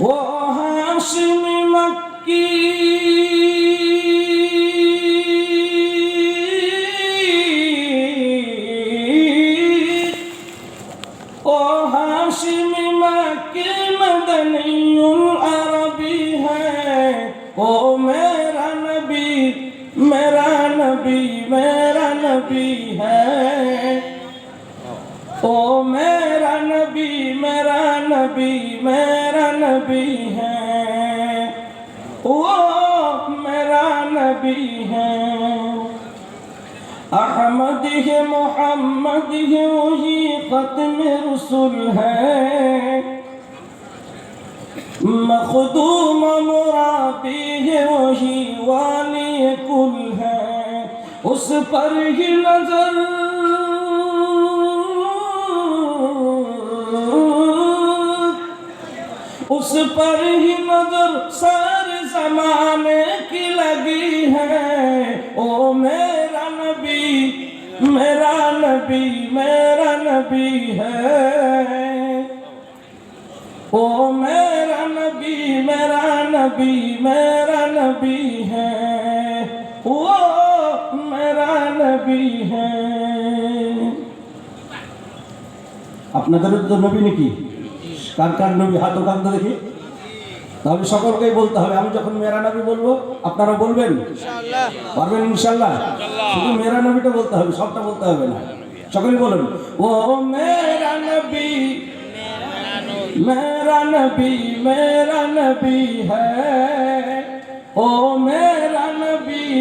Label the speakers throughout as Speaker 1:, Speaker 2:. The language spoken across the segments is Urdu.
Speaker 1: وہ ہاشم مکی او ہاشم مکی مدنی عربی ہے او میرا نبی میرا نبی میرا نبی ہے او میرا نبی میرا نبی میرا نبی ہے۔ وہ میرا نبی ہے۔ احمد ہے، محمد ہے، وہی ختم رسول ہے۔ مخدوم مرابی ہے، وہی والی کل ہے۔ اس پر ہی نظر پر ہی نظر سارے زمانے کی لگی ہے او میرا نبی میرا نبی میرا نبی ہے او میرا نبی میرا نبی میرا نبی ہے وہ میرا نبی ہے আপনাদের তো নবী নাকি কার কার নবী হাত ওখান তো দেখি তাহলে সকলকেই বলতে হবে আমি যখন মেরা নবী বলব আপনারা বলবেন? পারবেন ইনশাল্লাহ শুধু মেরা নবীটা বলতে হবে সবটা বলতে হবে না। সকলে বলুন ও মেরা নবী মেরা নবী মেরা নবী হ্যাঁ। ও মেরা নবী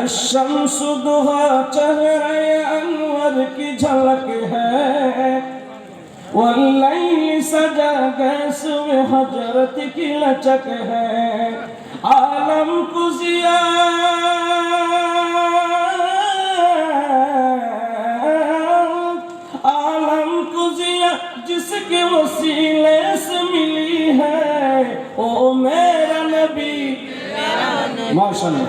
Speaker 1: الشمس دہا چہرے انور کی جھلک ہے۔ واللیل سجا گیس میں حجرت کی لچک ہے۔ عالم کو زیاد کے وسیلے سے ملی ہے۔ او میرا نبی۔ ماشاءاللہ۔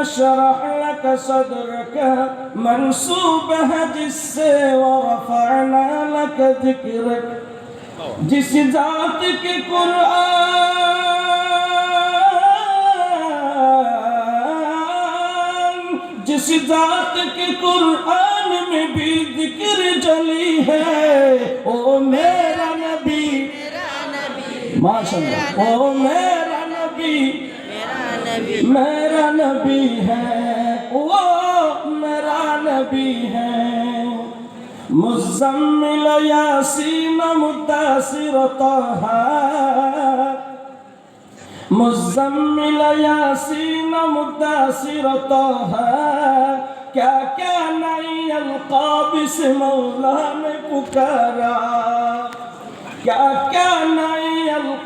Speaker 1: نشرح لك صدرك منصوب جس سے ورفعنا لك ذكرك جس ذات کے قرآن جس ذات کے قرآن میں بھی ذکر جلی
Speaker 2: ہے۔ او
Speaker 1: میرا نبی ماشاءاللہ او
Speaker 2: میرا نبی
Speaker 1: میرا نبی ہے۔ وہ میرا نبی ہے۔ مزمل یاسین متاثر طه مزمل یاسین متاثر طه کیا کیا نہیں القاب سے مولا نے پکارا۔ کیا کیا نہیں